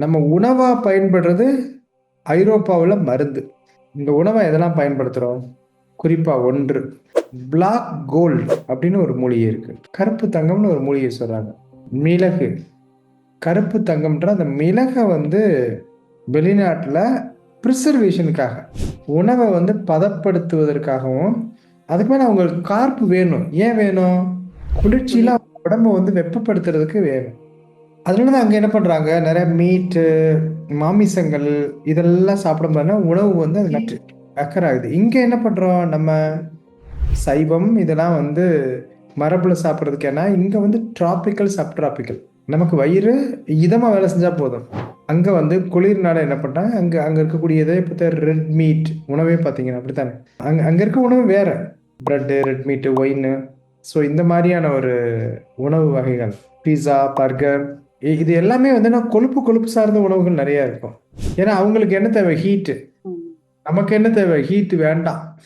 நம்ம உணவாக பயன்படுறது ஐரோப்பாவில் மருந்து. இந்த உணவை எதெல்லாம் பயன்படுத்துகிறோம் குறிப்பாக ஒன்று பிளாக் கோல்ட் அப்படின்னு ஒரு மூலிகை இருக்குது கருப்பு தங்கம்னு ஒரு மூலிகை சொல்கிறாங்க மிளகு. கருப்பு தங்கம்ன்ற அந்த மிளகை வந்து வெளிநாட்டில் ப்ரிசர்வேஷனுக்காக உணவை வந்து பதப்படுத்துவதற்காகவும், அதுக்கு மேலே அவங்களுக்கு கார்ப்பு வேணும். ஏன் வேணும்? குளிர்ச்சியில் உடம்ப வந்து வெப்பப்படுத்துறதுக்கு வேணும். அதனால தான் அங்கே என்ன பண்ணுறாங்க நிறைய மீட்டு, மாமிசங்கள் இதெல்லாம் சாப்பிடும்போது உணவு வந்து அது நட்டு ஆகுது இங்கே என்ன பண்ணுறோம் நம்ம சைவம் இதெல்லாம் வந்து மரபில் சாப்பிட்றதுக்கு ஏன்னா, இங்கே வந்து டிராபிக்கல், சப் டிராபிக்கல். நமக்கு வயிறு இதமாக வேலை செஞ்சால் போதும். அங்கே வந்து குளிர்னால என்ன பண்ணுறாங்க அங்கே அங்கே இருக்கக்கூடிய இருக்கக்கூடியதே இப்ப ரெட் மீட் உணவே பார்த்தீங்கன்னா அப்படித்தானே? அங்கே அங்கே இருக்க உணவு வேற. ப்ரெட்டு ரெட் மீட்டு ஒயின்னு. ஸோ இந்த மாதிரியான ஒரு உணவு வகைகள். பீஸா, பர்கர் இது எல்லாமே வந்து கொழுப்பு கொழுப்பு சார்ந்த உணவுகள் நெறைய இருக்கும். ஏன்னா அவங்களுக்கு என்ன தேவை? ஹீட்டு. நமக்கு என்ன தேவை? ஹீட் வேண்டாம்.